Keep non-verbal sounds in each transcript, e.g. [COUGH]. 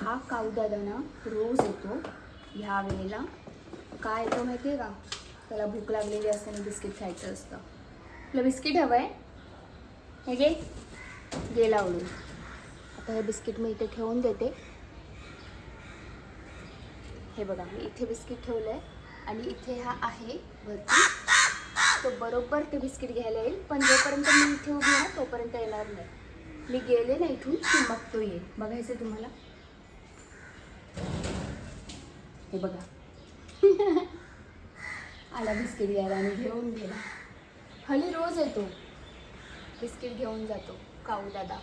हा काऊदादा ना रोज येतो. ह्या वेळेला काय येतो माहिती आहे का? त्याला भूक लागलेली असते आणि बिस्किट खायचं असतं. तुला बिस्किट हवं आहे हे घे. गेला आवडून आता हे बिस्किट मी इथे ठेवून देते. हे बघा मी इथे बिस्किट ठेवलं आहे आणि इथे हा आहे वरती. तो बरोबर ते बिस्किट घ्यायला येईल पण जोपर्यंत मी इथे उभी आहे ना तोपर्यंत येणार नाही. मी गेले ना इथून की मग तो येईल. बघायचं तुम्हाला? हे बघा. [LAUGHS] आला बिस्किट घ्यायला आणि घेऊन गेला. हल्ली रोज येतो. बिस्किट घेऊन जातो. काऊ दादा.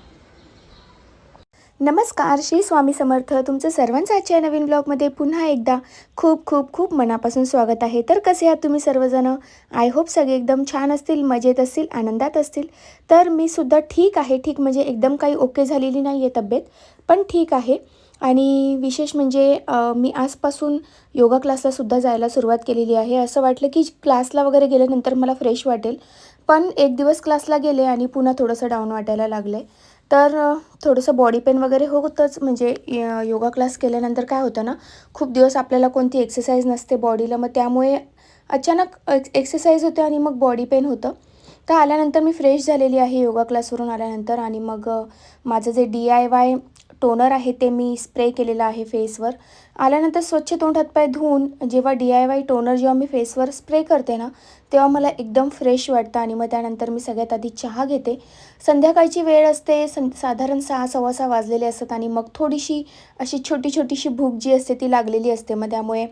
नमस्कार श्री स्वामी समर्थ. तुमचं सर्वांचं आजच्या नवीन ब्लॉगमध्ये पुन्हा एकदा खूप खूप खूप मनापासून स्वागत आहे. तर कसे आहात तुम्ही सर्वजण? आय होप सगळे एकदम छान असतील मजेत असतील आनंदात असतील. तर मी सुद्धा ठीक आहे. ठीक म्हणजे एकदम काही ओके झालेली नाही आहे तब्येत पण ठीक आहे. आणि विशेष म्हणजे मी आजपासून योगा क्लासलासुद्धा जायला सुरुवात केलेली आहे. असं वाटलं की क्लासला वगैरे गेल्यानंतर मला फ्रेश वाटेल. पण एक दिवस क्लासला गेले आणि पुन्हा थोडंसं डाऊन वाटायला लागलं आहे तर थोडंसं बॉडी पेन वगैरे होतंच. म्हणजे य- योगा क्लास केल्यानंतर काय होतं ना खूप दिवस आपल्याला कोणती एक्सरसाइज नसते बॉडीला मग त्यामुळे अचानक एक्स एक्सरसाइज होते आणि मग बॉडी पेन होतं. तर आल्यानंतर मी फ्रेश झालेली आहे योगा क्लासवरून आल्यानंतर. आणि मग माझं जे डी आय वाय टोनर आहे ते मी स्प्रे केलेलं आहे फेसवर आल्यानंतर स्वच्छ तोंड हातपाय धुवून जेव्हा डी आय वाय टोनर जेव्हा मी फेसवर स्प्रे करते ना तेव्हा मला एकदम फ्रेश वाटतं आणि मग त्यानंतर मी सगळ्यात आधी चहा घेते. संध्याकाळची वेळ असते सं साधारण सहा सव्वा सहा वाजलेले असतात आणि मग थोडीशी अशी छोटी छोटीशी भूक जी असते ती लागलेली असते. मग त्यामुळे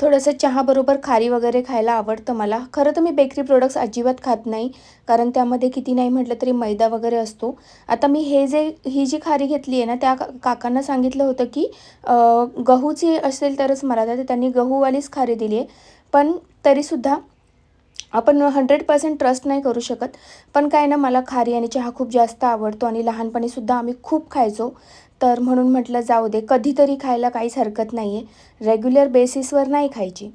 थोडंसं चहाबरोबर खारी वगैरे खायला आवडतं मला. खरं तर मी बेकरी प्रोडक्ट्स अजिबात खात नाही कारण त्यामध्ये किती नाही म्हटलं तरी मैदा वगैरे असतो. आता मी हे जे ही जी खारी घेतली आहे ना त्या का काकांना सांगितलं होतं की गहूची असेल तरच मला तर त्यांनी गहूवालीच खारी दिली आहे. पण तरीसुद्धा आपण हंड्रेड पर्सेंट ट्रस्ट नाही करू शकत. पण काय ना मला खारी आणि चहा खूप जास्त आवडतो आणि लहानपणीसुद्धा आम्ही खूप खायचो. तर म्हणून म्हटलं जाऊ दे कधीतरी खायला काहीच हरकत नाही आहे रेग्युलर बेसिसवर नाही खायची.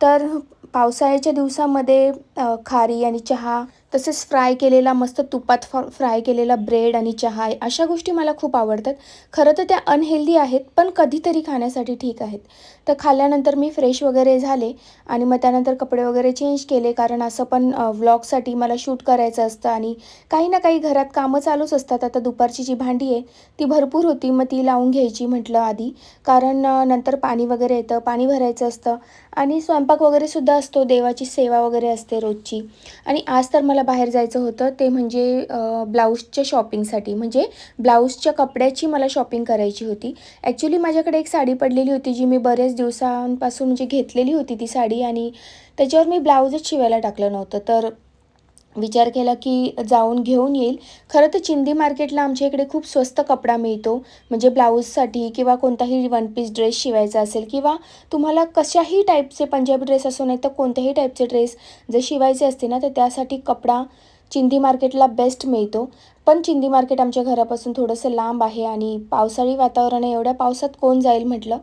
तर पावसाळ्याच्या दिवसामध्ये खारी आणि चहा तसेच फ्राय केलेला मस्त तुपात फ्राय केलेला ब्रेड आणि चहा अशा गोष्टी मला खूप आवडतात. खरं तर त्या अनहेल्दी आहेत पण कधीतरी खाण्यासाठी ठीक आहेत. तर खाल्ल्यानंतर मी फ्रेश वगैरे झाले आणि मग त्यानंतर कपडे वगैरे चेंज केले कारण असं पण व्लॉगसाठी मला शूट करायचं असतं आणि काही ना काही घरात कामं चालूच असतात. आता दुपारची जी भांडी आहे ती भरपूर होती मग ती लावून घ्यायची म्हटलं आधी. कारण नंतर पाणी वगैरे येतं पाणी भरायचं असतं. आणि स्वयंपाक वगैरेसुद्धा असतो देवाची सेवा वगैरे असते रोजची. आणि आज तर मला मला बाहेर जायचं होतं ते म्हणजे ब्लाऊजच्या शॉपिंगसाठी. म्हणजे ब्लाऊजच्या कपड्याची मला शॉपिंग करायची होती. ॲक्च्युली माझ्याकडे एक साडी पडलेली होती जी मी बऱ्याच दिवसांपासून म्हणजे घेतलेली होती ती साडी आणि त्याच्यावर मी ब्लाऊजच शिवायला टाकलं नव्हतं. तर विचार केला की जाऊन घेऊन येईल. खरं तर चिंदी मार्केटला आमच्या इकडे खूप स्वस्त कपडा मिळतो. म्हणजे ब्लाऊजसाठी किंवा कोणताही वन पीस ड्रेस शिवायचा असेल किंवा तुम्हाला कशाही टाईपचे पंजाबी ड्रेस असो नाही तर कोणत्याही टाईपचे ड्रेस जर शिवायचे असते ना तर त्यासाठी कपडा चिंदी मार्केटला बेस्ट मिळतो. पण चिंदी मार्केट आमच्या घरापासून थोडंसं लांब आहे आणि पावसाळी वातावरण आहे एवढ्या पावसात कोण जाईल म्हटलं?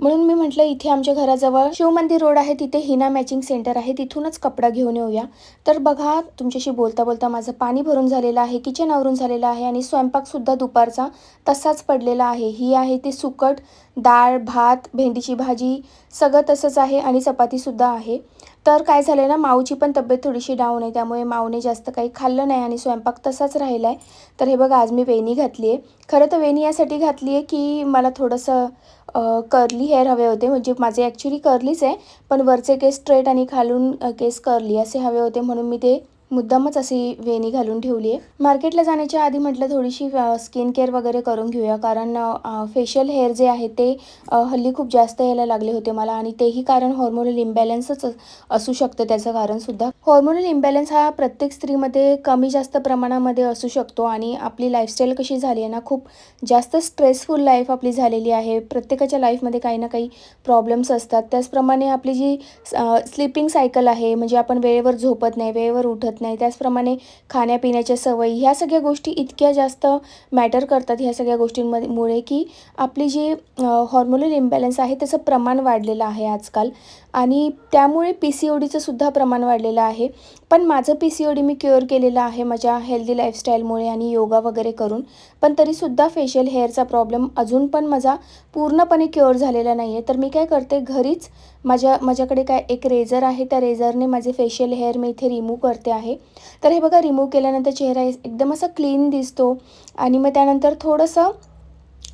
म्हणून मी म्हटलं इथे आमच्या घराजवळ शिवमंदिर रोड आहे तिथे हिना मॅचिंग सेंटर आहे तिथूनच कपडा घेऊन येऊया. तर बघा तुमच्याशी बोलता बोलता माझं पाणी भरून झालेलं आहे किचन आवरून झालेलं आहे आणि स्वयंपाकसुद्धा दुपारचा तसाच पडलेला आहे. ही आहे ती सुकट डाळ भात भेंडीची भाजी सगळं तसंच आहे आणि चपातीसुद्धा आहे. तर काय झालं ना माऊची पण तब्येत थोडीशी डाऊन आहे त्यामुळे माऊने जास्त काही खाल्लं नाही आणि स्वयंपाक तसाच राहिला आहे तर हे बघा आज मी वेणी घातली आहे खरं तर वेणी यासाठी घातली आहे की मला थोडंसं कर्ली हेअर हवे होते. म्हणजे माझे ॲक्च्युली कर्लीच आहे पण वरचे केस स्ट्रेट आणि खालून केस कर्ली असे हवे होते म्हणून मी ते मुद्दामच अशी वेणी घालून ठेवली आहे. मार्केटला जाण्याच्या आधी म्हटलं थोडीशी स्किन केअर वगैरे करून घेऊया. कारण फेशियल हेअर जे आहे ते हल्ली खूप जास्त यायला लागले होते मला. आणि तेही कारण हॉर्मोनल इम्बॅलन्सच असू शकतं त्याचं कारणसुद्धा हॉर्मोनल इम्बॅलन्स हा प्रत्येक स्त्रीमध्ये कमी जास्त प्रमाणामध्ये असू शकतो. आणि आपली लाईफस्टाईल कशी झाली आहे ना खूप जास्त स्ट्रेसफुल लाईफ आपली झालेली आहे. प्रत्येकाच्या लाईफमध्ये काही ना काही प्रॉब्लेम्स असतात. त्याचप्रमाणे आपली जी स्लिपिंग सायकल आहे म्हणजे आपण वेळेवर झोपत नाही वेळेवर उठत नाही. त्याचप्रमाणे खाण्यापिण्याच्या सवयी ह्या सगळ्या गोष्टी इतक्या जास्त मॅटर करतात ह्या सगळ्या गोष्टींमध्ये मुळे की आपली जी हॉर्मोनल इम्बॅलन्स आहे त्याचं प्रमाण वाढलेलं आहे आजकाल. आणि त्यामुळे पी सी ओ डीचं सुद्धा प्रमाण वाढलेलं आहे. पण माझं पी सी ओ डी मी क्युअर केलेलं आहे माझ्या हेल्दी लाईफस्टाईलमुळे आणि योगा वगैरे करून. पण तरीसुद्धा फेशियल हेअरचा प्रॉब्लेम अजून पण माझा पूर्णपणे क्युअर झालेला नाही आहे तर मी काय करते घरीच माझ्या माझ्याकडे काय एक रेझर आहे त्या रेझरने माझे फेशियल हेअर मी इथे रिमूव्ह करते आहे. तर हे बघा रिमूव्ह केल्यानंतर चेहरा एकदम असा क्लीन दिसतो. आणि मग त्यानंतर थोडंसं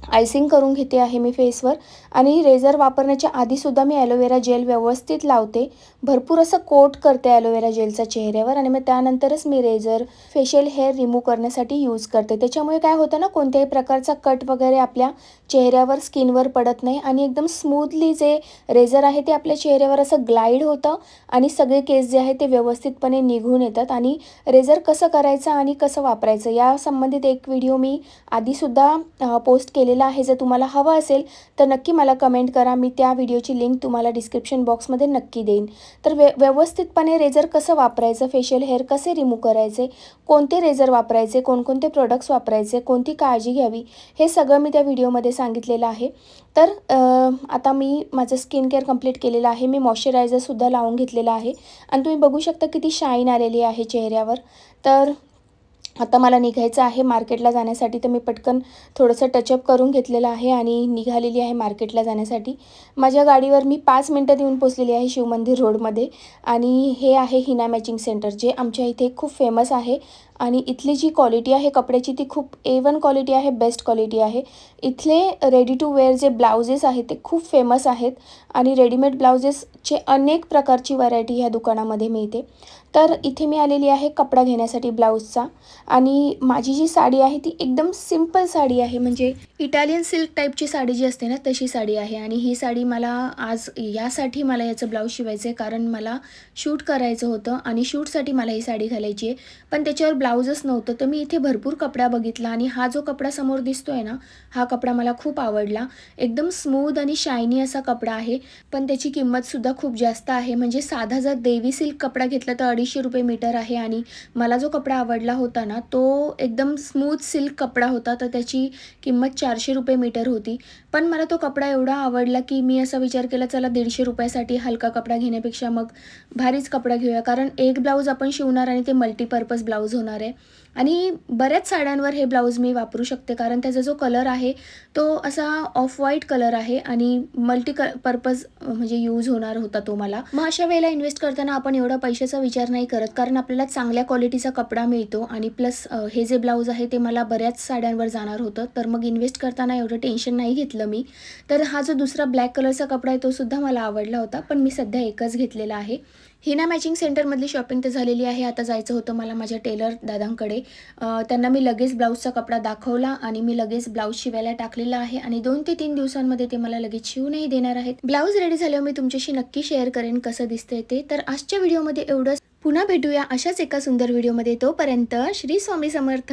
आयसिंग करून घेते आहे मी फेसवर. आणि रेझर वापरण्याच्या आधीसुद्धा मी ॲलोवेरा जेल व्यवस्थित लावते. भरपूर असं कोट करते ॲलोवेरा जेलचा चेहऱ्यावर आणि मग त्यानंतरच मी रेझर फेशियल हेअर रिमूव्ह करण्यासाठी यूज करते. त्याच्यामुळे काय होतं ना कोणत्याही प्रकारचा कट वगैरे आपल्या चेहऱ्यावर स्किनवर पडत नाही. आणि एकदम स्मूथली जे रेझर आहे ते आपल्या चेहऱ्यावर असं ग्लाईड होतं आणि सगळे केस जे आहे ते व्यवस्थितपणे निघून येतात. आणि रेझर कसं करायचं आणि कसं वापरायचं या संबंधित एक व्हिडिओ मी आधीसुद्धा पोस्ट केलेला आहे. जर तुम्हाला हवं असेल तर नक्की मला कमेंट करा. मी त्या व्हिडिओची लिंक तुम्हाला डिस्क्रिप्शन बॉक्समध्ये नक्की देईन. तर व्य व्यवस्थितपणे रेझर कसं वापरायचं फेशियल हेअर कसे रिमूव्ह करायचे कोणते रेझर वापरायचे कोणकोणते प्रोडक्ट्स वापरायचे कोणती काळजी घ्यावी हे सगळं मी त्या व्हिडिओमध्ये सांगितलेलं आहे. तर आता मी माझं स्किन केअर कंप्लीट केलेलं आहे. मी मॉइश्चरायझरसुद्धा लावून घेतलेलं आहे. आणि तुम्ही बघू शकता किती शाईन आलेली आहे चेहऱ्यावर. तर आता मला निघायचं आहे मार्केटला जाण्यासाठी तर मी पटकन थोडंसं टचअप करून घेतलेलं आहे आणि निघालेली आहे मार्केटला जाण्यासाठी. माझ्या गाडीवर मी पाच मिनटं येऊन पोचलेली आहे शिवमंदिर रोडमध्ये आणि हे आहे हिना मॅचिंग सेंटर जे आमच्या इथे खूप फेमस आहे. आणि इथली जी क्वालिटी आहे कपड्याची ती खूप ए वन क्वालिटी आहे बेस्ट क्वालिटी आहे. इथले रेडी टू वेअर जे ब्लाउजेस आहेत ते खूप फेमस आहेत आणि रेडीमेड ब्लाउजेसचे अनेक प्रकारची व्हरायटी ह्या दुकानामध्ये मिळते. तर इथे मी आलेली आहे कपडा घेण्यासाठी ब्लाऊजचा आणि माझी जी साडी आहे ती एकदम सिंपल साडी आहे. म्हणजे इटालियन सिल्क टाईपची साडी जी असते ना तशी साडी आहे. आणि ही साडी मला आज यासाठी मला याचं ब्लाऊज शिवायचं आहे कारण मला शूट करायचं होतं आणि शूटसाठी मला ही साडी घालायची आहे पण त्याच्यावर ब्लाऊजच नव्हतं तर मी इथे भरपूर कपडा बघितला आणि हा जो कपडा समोर दिसतो आहे ना हा कपडा मला खूप आवडला. एकदम स्मूद आणि शायनी असा कपडा आहे पण त्याची किंमतसुद्धा खूप जास्त आहे. म्हणजे साधा जर देवी सिल्क कपडा घेतला तर अडीचशे रुपये मीटर आहे आणि मला जो कपडा आवडला होता ना तो एकदम स्मूथ सिल्क कपडा होता तर त्याची किंमत चारशे रुपये मीटर होती. पण मला तो कपडा एवढा आवडला की मी असा विचार केला चला दीडशे रुपयासाठी हलका कपडा घेण्यापेक्षा मग भारीच कपडा घेऊया. कारण एक ब्लाऊज आपण शिवणार आणि ते मल्टीपर्पज ब्लाऊज होणार आहे. आणि बऱ्याच साड्यांवर हे ब्लाऊज मी वापरू शकते कारण त्याचा जो कलर आहे तो असा ऑफ व्हाईट कलर आहे आणि मल्टी क पर्पज म्हणजे यूज होणार होता तो मला. मग अशा वेळेला इन्व्हेस्ट करताना आपण एवढा पैशाचा विचार नाही करत कारण आपल्याला चांगल्या क्वालिटीचा कपडा मिळतो आणि प्लस हे जे ब्लाऊज आहे ते मला बऱ्याच साड्यांवर जाणार होतं. तर मग इन्व्हेस्ट करताना एवढं टेन्शन नाही घेतलं मी. तर हा जो दुसरा ब्लॅक कलरचा कपडा आहे तो सुद्धा मला आवडला होता पण मी सध्या एकच घेतलेला आहे. हिना मॅचिंग सेंटरमधली शॉपिंग तर झालेली आहे. आता जायचं होतं मला माझ्या टेलर दादांकडे. त्यांना मी लगेच ब्लाऊजचा कपडा दाखवला आणि मी लगेच ब्लाऊज शिवायला टाकलेला आहे आणि दोन ते तीन दिवसांमध्ये ते मला लगेच शिवूनही देणार आहेत. ब्लाऊज रेडी झाल्यावर मी तुमच्याशी नक्की शेअर करेन कसं दिसतंय ते. तर आजच्या व्हिडिओमध्ये एवढंच. पुन्हा भेटूया अशाच एका सुंदर व्हिडिओमध्ये तोपर्यंत श्री स्वामी समर्थ.